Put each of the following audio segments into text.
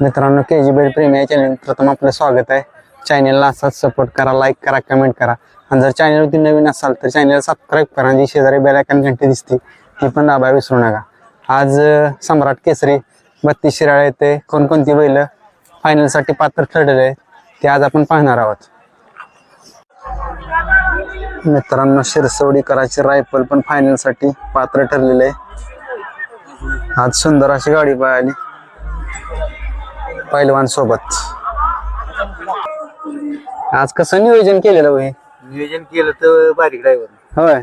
मित्रांनो के जी बेड प्रेमी या चॅनल प्रथम आपलं स्वागत आहे. चॅनलला असाच सपोर्ट करा लाईक करा कमेंट करा. आणि जर चॅनलवरती नवीन असाल तर चॅनलला सबस्क्राईब करा जी शेजारी बेलायकन घंटे घंटी दिसते ती पण दाबा विसरू नका. आज सम्राट केसरी बत्तीस शिराळे येते. कोणकोणती बैल फायनलसाठी पात्र ठरलेले आहेत ते आज आपण पाहणार आहोत. मित्रांनो शिरसवडीकराची रायफल पण फायनलसाठी पात्र ठरलेले आहे. आज सुंदर अशी गाडी पाहिली. पैलवान सोबत आज कसं नियोजन केलेलं होय नियोजन केलं तर बारीक ड्रायव्हर होय.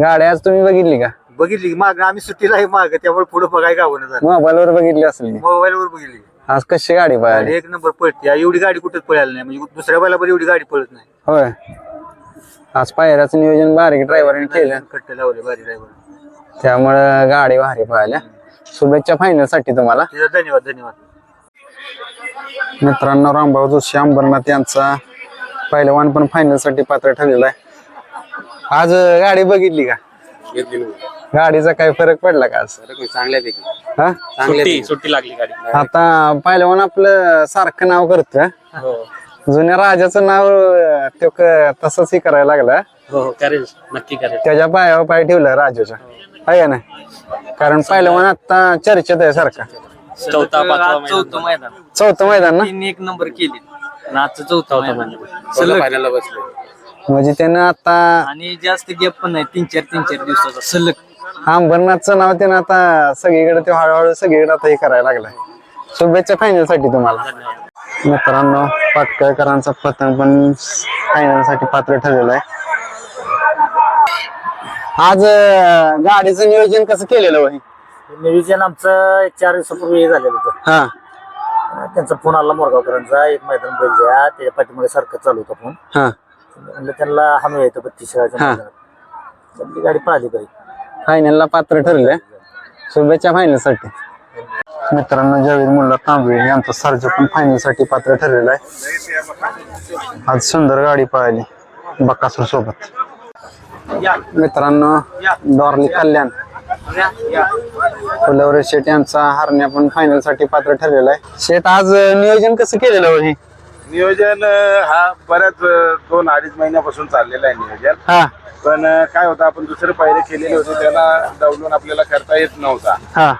गाडी आज तुम्ही बघितली का? बघितली की माग आम्ही सुट्टीला आहे माग त्यामुळे पुढे बघाय गावं झालं मोबाईल वर बघितली असेल की. मोबाईल वर बघितली. आज कशी गाडी आणि पाहिली एक नंबर पळते. एवढी गाडी कुठेच पळायला नाही. म्हणजे दुसऱ्या बैलावर एवढी गाडी पळत नाही. होय. आज पायऱ्याचं नियोजन बारीक ड्रायव्हरने केलं. खट्टे लावले बारीक ड्रायव्हर त्यामुळं गाडी भारी पाहिल्या शुभेच्छा फायनलसाठी तुम्हाला. धन्यवाद धन्यवाद. मित्रांनो रामभाऊ जोशी अंबरनाथ यांचा पहिलवान पण फायनलसाठी पात्र ठरलेला आहे. आज गाडी बघितली का? गाडीचा काही फरक पडला का आज? चांगल्यापैकी. हा? सुट्टी सुट्टी लागली गाडी. आता पहिलवान आपलं सारखं नाव करतोय हो? जुन्या राजाचं नाव तो तसंच हे करायला लागला. हो हो करेल. नक्की करेल. त्याच्या पायावर पाय ठेवलं राजाच्या आहे नाही? कारण पहिलवान आता चर्चेत आहे सारखा. चौथा पाचवा मैदान. चौथं मैदान. चौथं मैदान ना? तीन एक नंबर केली. नाच चौथं चौथा मैदान. मैदान. सलग. म्हणजे त्यानं आता आणि जास्त गॅप पण नाही. तीन चार तीन चार दिवसाचा सलग. अंबरनाथचं नाव त्यानं आता सगळीकडे ते हळूहळू सगळीकडे आता हे करायला लागलाय. शुभेच्छा फायनलसाठी तुम्हाला. मित्रांनो पाटकळकरांचा पतंग पण फायनलसाठी पात्र ठरलेलं आहे. आज अं, गाडीचं नियोजन कसं केलेलं होय नियोजन आमचं एक चार दिवसापूर्वी झालेलं होतं. हा. त्यांचा फोन आला मोरगावकरांचा एक मैदान बैल द्या त्याच्या पाठीमागे सारखं चालू होता फोन. हा. म्हणलं त्यांना हमी येतं बत्तीस हा. गाडी पळाली बरी फायनलला पात्र ठरले. शुभेच्छा फायनलसाठी. मित्रांनो जावेद मुल्ला तांबे यांचा सर्ज पण फायनलसाठी पात्र ठरलेला आहे. आज सुंदर गाडी पळाली बकासूर सोबत. मित्रांनो डॉर्ली कल्याण. फुलवरे शेट यांचा हरण्या पण फायनलसाठी पात्र ठरलेला आहे. शेट आज नियोजन कसं केलेलं हो हे? नियोजन हा बऱ्याच दोन अडीच महिन्यापासून चाललेला आहे नियोजन. हा. पण काय होतं आपण दुसरे पायरे केलेले होते त्याला डावलून आपल्याला करता येत नव्हता. हा.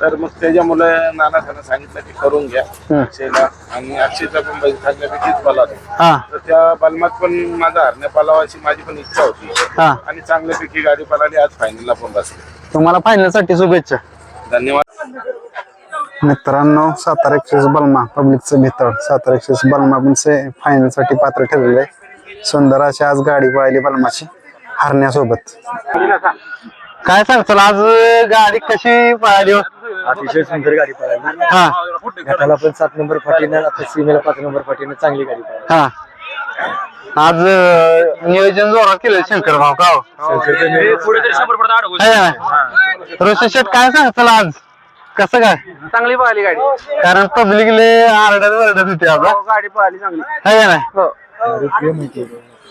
तर मग त्याच्यामुळे नाना सरांना सांगितलं की करून घ्या. अक्षयला आणि अक्षयचा पण बैल चांगल्यापैकीच बला तो हा. तर त्या बलमात पण माझा हरण्या पालावाची माझी पण इच्छा होती. हा. आणि चांगल्यापैकी गाडी पळाली आज फायनलला पण बसली. तुम्हाला फायनलसाठी शुभेच्छा. धन्यवाद. मित्रांनो सातारा एक्सप्रेस बलमा पब्लिकचं भीतर सातारा एक्सप्रेस बलमा पण से फायनलसाठी पात्र ठरलेले आहे. सुंदर अशी आज गाडी पाहिली बलमाची हरण्यासोबत. काय सांगताल आज गाडी कशी पाहिली हो? अतिशय सुंदर गाडी पळाली हा. गटाला पण सात नंबर फाटीनं आता सीमेला पाच नंबर फाटीनं चांगली गाडी पळाली हा. आज अं, नियोजन जोरात केलं शंकर भाऊ. का हो? है. ना? शेट काय सांगताल आज? कसं काय? चांगली पळाली गाडी. कारण पब्लिकले आरडत वरडत होते आता गाडी पळाली चांगली. है. ना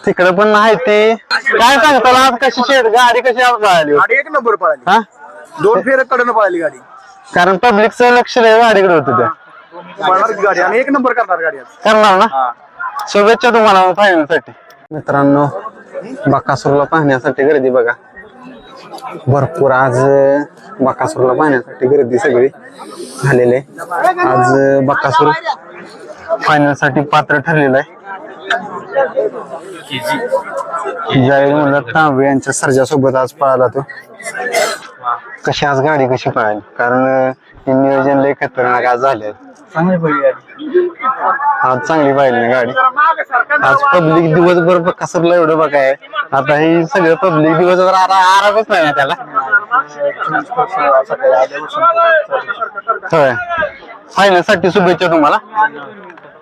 तिकडे पण नाही ते. काय सांगताल आज कशी शेट गाडी कशी आज हो? गाडी एक नंबर पळाली. हा? दोन फेर कडनं पळाली गाडी. कारण पब्लिकचं लक्ष लय गाडीकडे होतं त्या पळणार की गाडी आणि एक नंबर करणार गाडी आज. करणार ना? शुभेच्छा तुम्हाला फायनलसाठी मित्रांनो बकासूरला पाहण्यासाठी गर्दी बघा. भरपूर आज बकासूरला पाहण्यासाठी गर्दी सगळी झालेली आहे. आज बकासूर फायनलसाठी पात्र ठरलेलं आहे. ज्यावेळी म्हणलं तांबे यांच्या सर्जासोबत आज पळाला तो. कशी आज गाडी कशी पळाली कारण हे नियोजन लय खतरनाक आज झाले चांगली पळली गाडी आज चांगली पाहिली ना गाडी. आज पब्लिक दिवसभर कसरलं एवढं बघाय आता हे सगळं पब्लिक दिवसभर आरा आरामच नाही ना त्याला. होय. फायनलसाठी शुभेच्छा तुम्हाला.